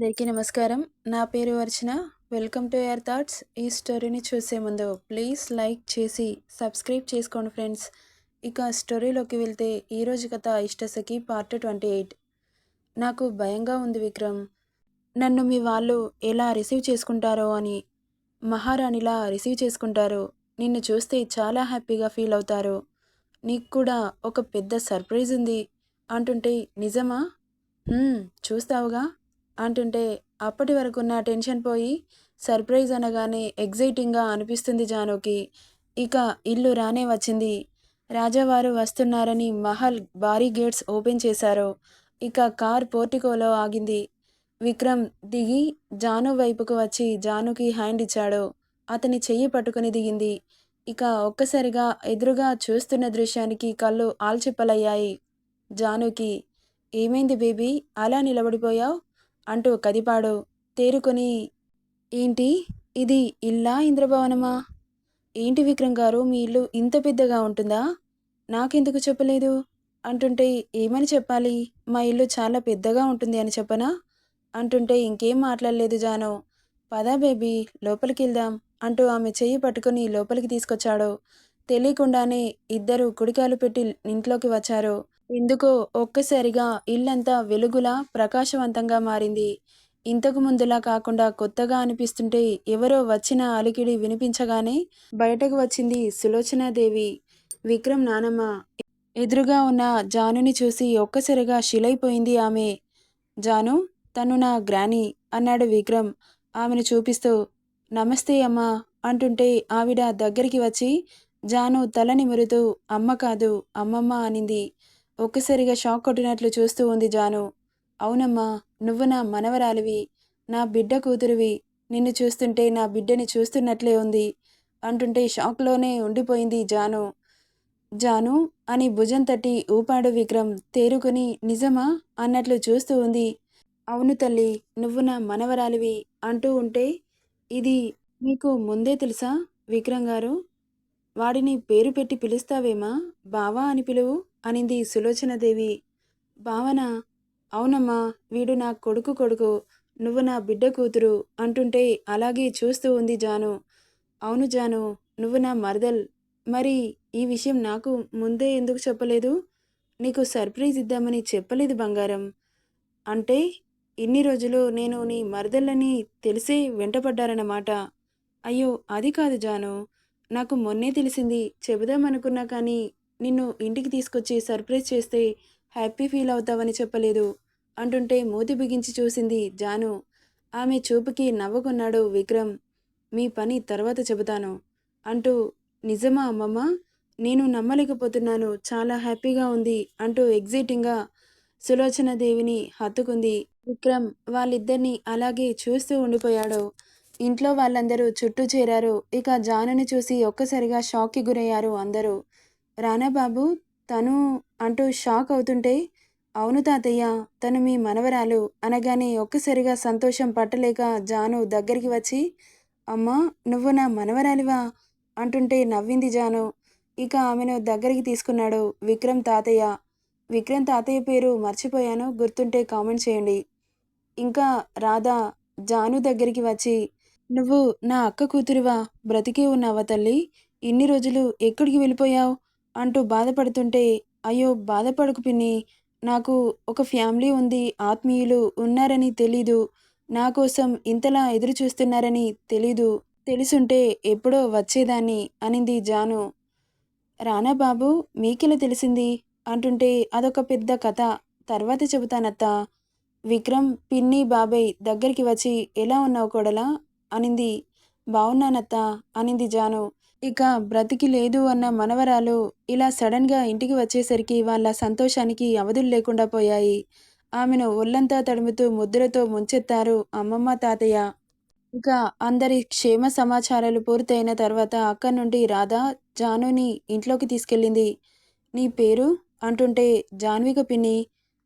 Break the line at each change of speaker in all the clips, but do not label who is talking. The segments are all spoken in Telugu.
అందరికీ నమస్కారం. నా పేరు Archana. Welcome to air thoughts. ఈ స్టోరీని చూసే ముందు ప్లీజ్ లైక్ చేసి సబ్స్క్రైబ్ చేసుకోండి ఫ్రెండ్స్. ఇక స్టోరీలోకి వెళ్తే ఈరోజు కథ ఇష్టసఖి పార్ట్ ట్వంటీ ఎయిట్. నాకు భయంగా ఉంది విక్రమ్. నన్ను మీ వాళ్ళు ఎలా రిసీవ్ చేసుకుంటారో అని మహారాణిలా రిసీవ్ చేసుకుంటారు. నిన్ను చూస్తే చాలా హ్యాపీగా ఫీల్ అవుతారు. నీకు కూడా ఒక పెద్ద సర్ప్రైజ్ ఉంది అంటుంటే నిజమా? చూస్తావుగా. అంటుంటే అప్పటి వరకు నా టెన్షన్ పోయి సర్ప్రైజ్ అనగానే ఎగ్జైటింగ్గా అనిపిస్తుంది జానుకి. ఇక ఇల్లు రానే వచ్చింది. రాజావారు వస్తున్నారని మహల్ భారీ గేట్స్ ఓపెన్ చేశారు. ఇక కార్ పోర్టికోలో ఆగింది. విక్రమ్ దిగి జాను వైపుకు వచ్చి జానుకి హ్యాండ్ ఇచ్చాడు. అతని చెయ్యి పట్టుకుని దిగింది. ఇక ఒక్కసారిగా ఎదురుగా చూస్తున్న దృశ్యానికి కళ్ళు ఆల్చిప్పలయ్యాయి జానుకి. ఏమైంది బేబీ? అలా నిలబడిపోయావు? అంటూ కదిపాడు. తేరుకొని ఏంటి? ఇది ఇల్లా ఇంద్రభవనమా? ఏంటి విక్రమ్ గారు? మీ ఇల్లు ఇంత పెద్దగా ఉంటుందా? నాకెందుకు చెప్పలేదు? అంటుంటే ఏమని చెప్పాలి? మా ఇల్లు చాలా పెద్దగా ఉంటుంది అని చెప్పనా? అంటుంటే ఇంకేం మాట్లాడలేదు జాను. పదా బేబీ లోపలికి వెళ్దాం అంటూ ఆమె చెయ్యి పట్టుకుని లోపలికి తీసుకొచ్చాడు. తెలియకుండానే ఇద్దరు కుడికాలు పెట్టి ఇంట్లోకి వచ్చారు. ఎందుకో ఒక్కసారిగా ఇల్లంతా వెలుగులా ప్రకాశవంతంగా మారింది. ఇంతకు ముందులా కాకుండా కొత్తగా అనిపిస్తుంటే ఎవరో వచ్చిన అలికిడి వినిపించగానే బయటకు వచ్చింది సులోచనాదేవి. విక్రమ్ నానమ్మ. ఎదురుగా ఉన్న జానుని చూసి ఒక్కసారిగా శిలైపోయింది ఆమె. జాను తను నా గ్రాని అన్నాడు విక్రమ్. ఆమెను చూపిస్తూ నమస్తే అమ్మా అంటుంటే ఆవిడ దగ్గరికి వచ్చి జాను తల నిమురుతూ అమ్మ కాదు అమ్మమ్మ అనింది. ఒక్కసారిగా షాక్ కొట్టినట్లు చూస్తూ ఉంది జాను. అవునమ్మా నువ్వు నా మనవరాలివి నా బిడ్డ కూతురివి నిన్ను చూస్తుంటే నా బిడ్డని చూస్తున్నట్లే ఉంది అంటుంటే షాక్లోనే ఉండిపోయింది జాను. జాను అని భుజం తట్టి ఊపాడు విక్రమ్. తేరుకొని నిజమా? అన్నట్లు చూస్తూ ఉంది. అవును తల్లి నువ్వు నా మనవరాలివి అంటూ ఉంటే ఇది మీకు ముందే తెలుసా విక్రమ్ గారు? వాడిని పేరు పెట్టి పిలుస్తావేమా? బావా అని పిలువు? అనింది సులోచనదేవి. భావన అవునమ్మా వీడు నా కొడుకు కొడుకు నువ్వు నా బిడ్డ కూతురు అంటుంటే అలాగే చూస్తూ ఉంది జాను. అవును జాను నువ్వు నా మరదల్. మరి ఈ విషయం నాకు ముందే ఎందుకు చెప్పలేదు? నీకు సర్ప్రైజ్ ఇద్దామని చెప్పలేదు బంగారం. అంటే ఇన్ని రోజులు నేను నీ మరదళ్ళని తెలిసే వెంటపడ్డారన్నమాట. అయ్యో అది కాదు జాను. నాకు మొన్నే తెలిసింది చెబుదామనుకున్నా కానీ నిన్ను ఇంటికి తీసుకొచ్చి సర్ప్రైజ్ చేస్తే హ్యాపీ ఫీల్ అవుతావని చెప్పలేదు. అంటుంటే మూతి బిగించి చూసింది జాను. ఆమె చూపుకి నవ్వుకున్నాడు విక్రమ్. మీ పని తర్వాత చెబుతాను అంటూ నిజమా అమ్మమ్మ? నేను నమ్మలేకపోతున్నాను. చాలా హ్యాపీగా ఉంది అంటూ ఎగ్జైటింగ్గా సులోచన దేవిని హత్తుకుంది. విక్రమ్ వాళ్ళిద్దరిని అలాగే చూస్తూ ఉండిపోయాడు. ఇంట్లో వాళ్ళందరూ చుట్టూ చేరారు. ఇక జానుని చూసి ఒక్కసారిగా షాక్కి గురయ్యారు అందరూ. రానా బాబు తను అంటూ షాక్ అవుతుంటే అవును తాతయ్య తను మీ మనవరాలు అనగానే ఒక్కసారిగా సంతోషం పట్టలేక జాను దగ్గరికి వచ్చి అమ్మా నువ్వు నా మనవరాలివా? అంటుంటే నవ్వింది జాను. ఇక ఆమెను దగ్గరికి తీసుకున్నాడు విక్రమ్ తాతయ్య. విక్రమ్ తాతయ్య పేరు మర్చిపోయాను గుర్తుంటే కామెంట్ చేయండి. ఇంకా రాధా జాను దగ్గరికి వచ్చి నువ్వు నా అక్క కూతురివా? బ్రతికే ఉన్నావా తల్లి? ఇన్ని రోజులు ఎక్కడికి వెళ్ళిపోయావు? అంటూ బాధపడుతుంటే అయ్యో బాధపడకు పిన్ని నాకు ఒక ఫ్యామిలీ ఉంది ఆత్మీయులు ఉన్నారని తెలీదు నా కోసం ఇంతలా ఎదురు చూస్తున్నారని తెలీదు తెలుసుంటే ఎప్పుడో వచ్చేదాన్ని అనింది జాను. రానా బాబు మీకెలా తెలిసింది? అంటుంటే అదొక పెద్ద కథ తర్వాత చెబుతానత్తా. విక్రమ్ పిన్ని బాబాయ్ దగ్గరికి వచ్చి ఎలా ఉన్నావు కోడలా? అనింది. బాగున్నానత్త అనింది జాను. ఇక బ్రతికి లేదు అన్న మనవరాలు ఇలా సడన్గా ఇంటికి వచ్చేసరికి వాళ్ళ సంతోషానికి అవధులు లేకుండా పోయాయి. ఆమెను ఒళ్ళంతా తడుముతూ ముద్దులతో ముంచెత్తారు అమ్మమ్మ తాతయ్య. ఇక అందరి క్షేమ సమాచారాలు పూర్తయిన తర్వాత అక్కడి నుండి రాధా జానుని ఇంట్లోకి తీసుకెళ్ళింది. నీ పేరు? అంటుంటే జాన్విక పిన్ని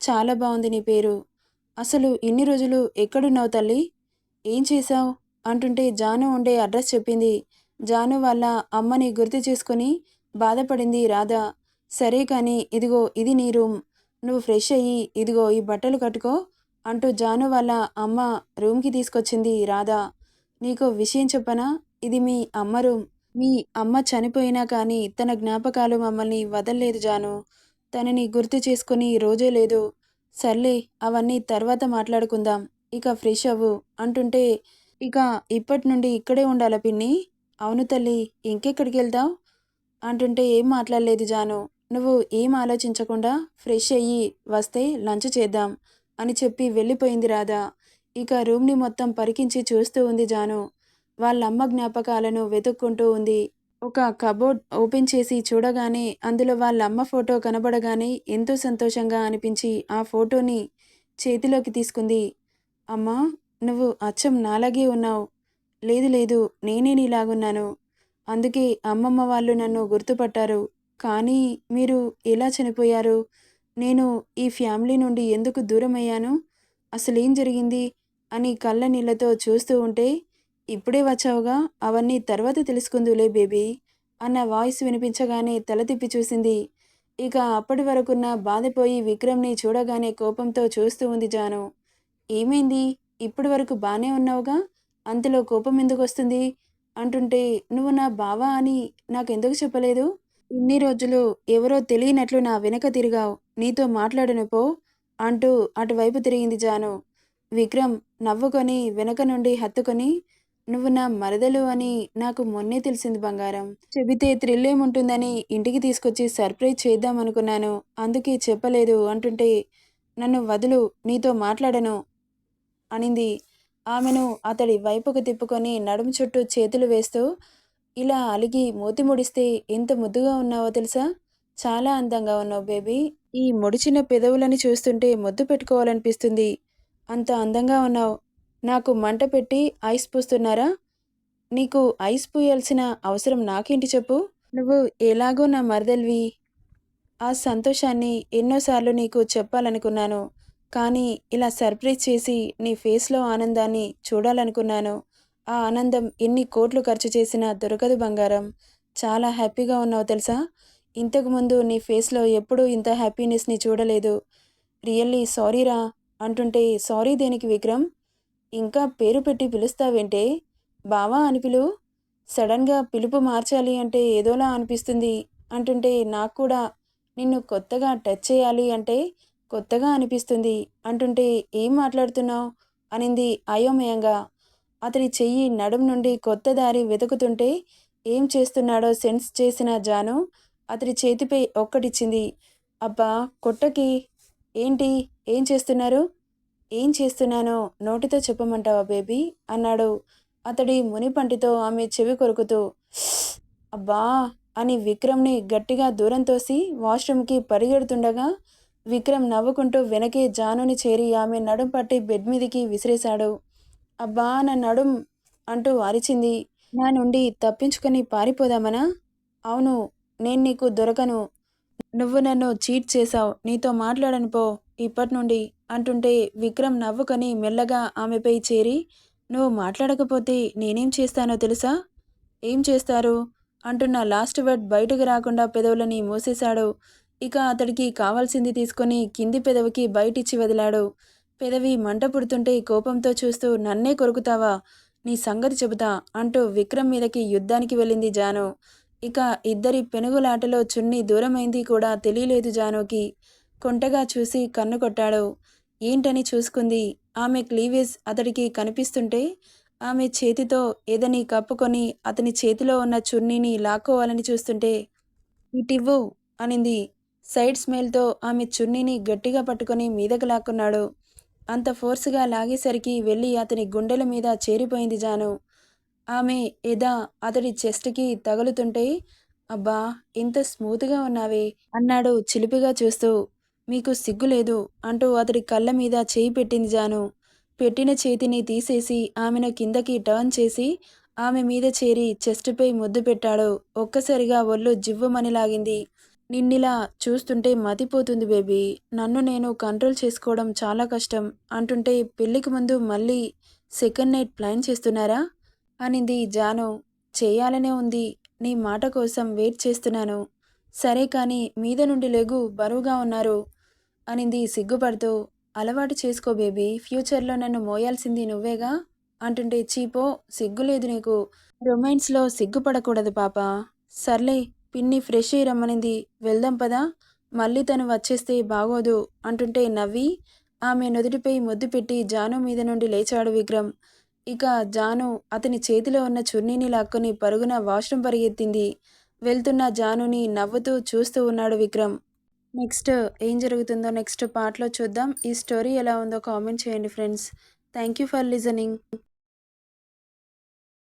చాలా బాగుంది నీ పేరు. అసలు ఇన్ని రోజులు ఎక్కడున్నావు తల్లి? ఏం చేశావు? అంటుంటే జాను ఉండే అడ్రస్ చెప్పింది. జాను వాళ్ళ అమ్మని గుర్తు చేసుకుని బాధపడింది రాధ. సరే కానీ ఇదిగో ఇది నీ రూమ్. నువ్వు ఫ్రెష్ అయ్యి ఇదిగో ఈ బట్టలు కట్టుకో అంటూ జాను వాళ్ళ అమ్మ రూమ్కి తీసుకొచ్చింది రాధ. నీకు విషయం చెప్పనా? ఇది మీ అమ్మ రూమ్. మీ అమ్మ చనిపోయినా కానీ తన జ్ఞాపకాలు మమ్మల్ని వదల్లేదు జాను. తనని గుర్తు చేసుకుని రోజే లేదు. సర్లే అవన్నీ తర్వాత మాట్లాడుకుందాం. ఇక ఫ్రెష్ అవ్వు అంటుంటే ఇక ఇప్పటి నుండి ఇక్కడే ఉండాలా పిన్ని? అవును తల్లి ఇంకెక్కడికి వెళ్దాం? అంటుంటే ఏం మాట్లాడలేదు జాను. నువ్వు ఏం ఆలోచించకుండా ఫ్రెష్ అయ్యి వస్తే లంచ్ చేద్దాం అని చెప్పి వెళ్ళిపోయింది రాధా. ఇక రూమ్ని మొత్తం పరికించి చూస్తూ ఉంది జాను. వాళ్ళమ్మ జ్ఞాపకాలను వెతుక్కుంటూ ఉంది. ఒక కబోర్డ్ ఓపెన్ చేసి చూడగానే అందులో వాళ్ళ అమ్మ ఫోటో కనబడగానే ఎంతో సంతోషంగా అనిపించి ఆ ఫోటోని చేతిలోకి తీసుకుంది. అమ్మా నువ్వు అచ్చం నాలాగే ఉన్నావు. లేదు లేదు నేనే నీలాగున్నాను. అందుకే అమ్మమ్మ వాళ్ళు నన్ను గుర్తుపట్టారు. కానీ మీరు ఎలా చనిపోయారు? నేను ఈ ఫ్యామిలీ నుండి ఎందుకు దూరం అయ్యాను అసలేం జరిగింది? అని కళ్ళ నీళ్ళతో చూస్తూ ఉంటే ఇప్పుడే వచ్చావుగా అవన్నీ తర్వాత తెలుసుకుందులే బేబీ అన్న వాయిస్ వినిపించగానే తల తిప్పి చూసింది. ఇక అప్పటి వరకున్న బాధపోయి విక్రమ్ని చూడగానే కోపంతో చూస్తూ ఉంది జాను. ఏమైంది? ఇప్పటి వరకు బాగానే ఉన్నావుగా? అంతలో కోపం ఎందుకు వస్తుంది? అంటుంటే నువ్వు నా బావా అని నాకెందుకు చెప్పలేదు? ఇన్ని రోజులు ఎవరో తెలియనట్లు నా వెనక తిరిగావు. నీతో మాట్లాడను పో అంటూ అటువైపు తిరిగింది జాను. విక్రమ్ నవ్వుకొని వెనక నుండి హత్తుకొని నువ్వు నా మరదలు అని నాకు మొన్నే తెలిసింది బంగారం. చెబితే థ్రిల్ ఏముంటుందని ఇంటికి తీసుకొచ్చి సర్ప్రైజ్ చేద్దాం అనుకున్నాను అందుకే చెప్పలేదు. అంటుంటే నన్ను వదులు. నీతో మాట్లాడను అనింది ఆమెను అతడి వైపుకు తిప్పుకొని నడుము చుట్టూ చేతులు వేస్తూ ఇలా అలిగి మూతి ముడిస్తే ఎంత ముద్దుగా ఉన్నావో తెలుసా? చాలా అందంగా ఉన్నావు బేబీ. ఈ ముడిచిన పెదవులని చూస్తుంటే ముద్దు పెట్టుకోవాలనిపిస్తుంది. అంత అందంగా ఉన్నావు. నాకు మంట పెట్టి ఐస్ పూస్తున్నారా? నీకు ఐస్ పూయాల్సిన అవసరం నాకేంటి చెప్పు. నువ్వు ఎలాగో నా మరదల్వి. ఆ సంతోషాన్ని ఎన్నోసార్లు నీకు చెప్పాలనుకున్నాను. కానీ ఇలా సర్ప్రైజ్ చేసి నీ ఫేస్లో ఆనందాన్ని చూడాలనుకున్నాను. ఆ ఆనందం ఎన్ని కోట్లు ఖర్చు చేసినా దొరకదు బంగారం. చాలా హ్యాపీగా ఉన్నావు తెలుసా? ఇంతకుముందు నీ ఫేస్లో ఎప్పుడూ ఇంత హ్యాపీనెస్ని చూడలేదు. రియల్లీ సారీరా అంటుంటే సారీ దేనికి విక్రమ్? ఇంకా పేరు పెట్టి పిలుస్తావేంటే? బావా అని పిలు. సడన్గా పిలుపు మార్చాలి అంటే ఏదోలా అనిపిస్తుంది అంటుంటే నాకు కూడా నిన్ను కొత్తగా టచ్ చేయాలి అంటే కొత్తగా అనిపిస్తుంది. అంటుంటే ఏం మాట్లాడుతున్నావు? అనింది అయోమయంగా. అతడి చెయ్యి నడుం నుండి కొత్త దారి వెతుకుతుంటే ఏం చేస్తున్నాడో సెన్స్ చేసిన జాను? అతడి చేతిపై ఒక్కటిచ్చింది. అబ్బా కొట్టకి? ఏంటి? ఏం చేస్తున్నారు? ఏం చేస్తున్నానో నోటితో చెప్పమంటావా బేబీ? అన్నాడు. అతడి మునిపంటితో ఆమె చెవి కొరుకుతూ అబ్బా అని విక్రమ్ని గట్టిగా దూరం తోసి వాష్రూమ్కి పరిగెడుతుండగా విక్రమ్ నవ్వుకుంటూ వెనకే జానుని చేరి ఆమె నడుం పట్టి బెడ్ మీదికి విసిరేశాడు. అబ్బా నా నడుం అంటూ అరిచింది. నా నుండి తప్పించుకొని పారిపోదామనా? అవును నేను నీకు దొరకను. నువ్వు నన్ను చీట్ చేశావు. నీతో మాట్లాడను పో ఇప్పటి నుండి అంటుంటే విక్రమ్ నవ్వుకొని మెల్లగా ఆమెపై చేరి నువ్వు మాట్లాడకపోతే నేనేం చేస్తానో తెలుసా? ఏం చేస్తారు? అంటున్న లాస్ట్ వర్డ్ బయటకు రాకుండా పెదవులని మూసేశాడు. ఇక అతడికి కావాల్సింది తీసుకొని కింది పెదవికి బయటిచ్చి వదిలాడు. పెదవి మంట పుడుతుంటే కోపంతో చూస్తూ నన్నే కొరుకుతావా? నీ సంగతి చెబుతా అంటూ విక్రమ్ మీదకి యుద్ధానికి వెళ్ళింది జాను. ఇక ఇద్దరి పెనుగులాటలో చున్ని దూరమైంది కూడా తెలియలేదు జానుకి. కొంటగా చూసి కన్ను కొట్టాడు. ఏంటని చూసుకుంది? ఆమె క్లీవేజ్ అతడికి కనిపిస్తుంటే ఆమె చేతితో ఏదని కప్పుకొని అతని చేతిలో ఉన్న చున్నీని లాక్కోవాలని చూస్తుంటే ఇటివ్వు అనింది. సైడ్ స్మెల్తో ఆమె చున్నీని గట్టిగా పట్టుకొని మీదకు లాక్కున్నాడు. అంత ఫోర్స్గా లాగేసరికి వెళ్ళి అతని గుండెల మీద చేరిపోయింది జాను. ఆమె ఎదా అతడి చెస్ట్కి తగులుతుంటే అబ్బా ఇంత స్మూత్గా ఉన్నావే అన్నాడు చిలిపిగా చూస్తూ. మీకు సిగ్గులేదు అంటూ అతడి కళ్ళ మీద చేయి పెట్టింది జాను. పెట్టిన చేతిని తీసేసి ఆమెను కిందకి టర్న్ చేసి ఆమె మీద చేరి చెస్ట్పై ముద్దు పెట్టాడు. ఒక్కసారిగా ఒళ్ళు జివ్వమని లాగింది నిన్నిలా చూస్తుంటే మతిపోతుంది బేబీ. నన్ను నేను కంట్రోల్ చేసుకోవడం చాలా కష్టం అంటుంటే పెళ్ళికి ముందు మళ్ళీ సెకండ్ నైట్ ప్లాన్ చేస్తున్నారా? అనింది జాను. చేయాలనే ఉంది. నీ మాట కోసం వెయిట్ చేస్తున్నాను. సరే కానీ మీద నుండి లేగు బరువుగా ఉన్నారు అనింది సిగ్గుపడుతూ. అలవాటు చేసుకో బేబీ ఫ్యూచర్లో నన్ను మోయాల్సింది నువ్వేగా? అంటుంటే చీపో సిగ్గు లేదు నీకు. రొమాన్స్లో సిగ్గుపడకూడదు పాప. సర్లే పిన్ని ఫ్రెష్ అయ్యి రమ్మనింది వెళ్దాం పదా. మళ్ళీ తను వచ్చేస్తే బాగోదు అంటుంటే నవ్వి ఆమె నుదుటిపై ముద్దు పెట్టి జాను మీద నుండి లేచాడు విక్రమ్. ఇక జాను అతని చేతిలో ఉన్న చున్నీని లాక్కొని పరుగున వాష్రూమ్ పరిగెత్తింది. వెళ్తున్న జానుని నవ్వుతూ చూస్తూ ఉన్నాడు విక్రమ్. నెక్స్ట్ ఏం జరుగుతుందో నెక్స్ట్ పార్ట్లో చూద్దాం. ఈ స్టోరీ ఎలా ఉందో కామెంట్ చేయండి friends. Thank you for listening.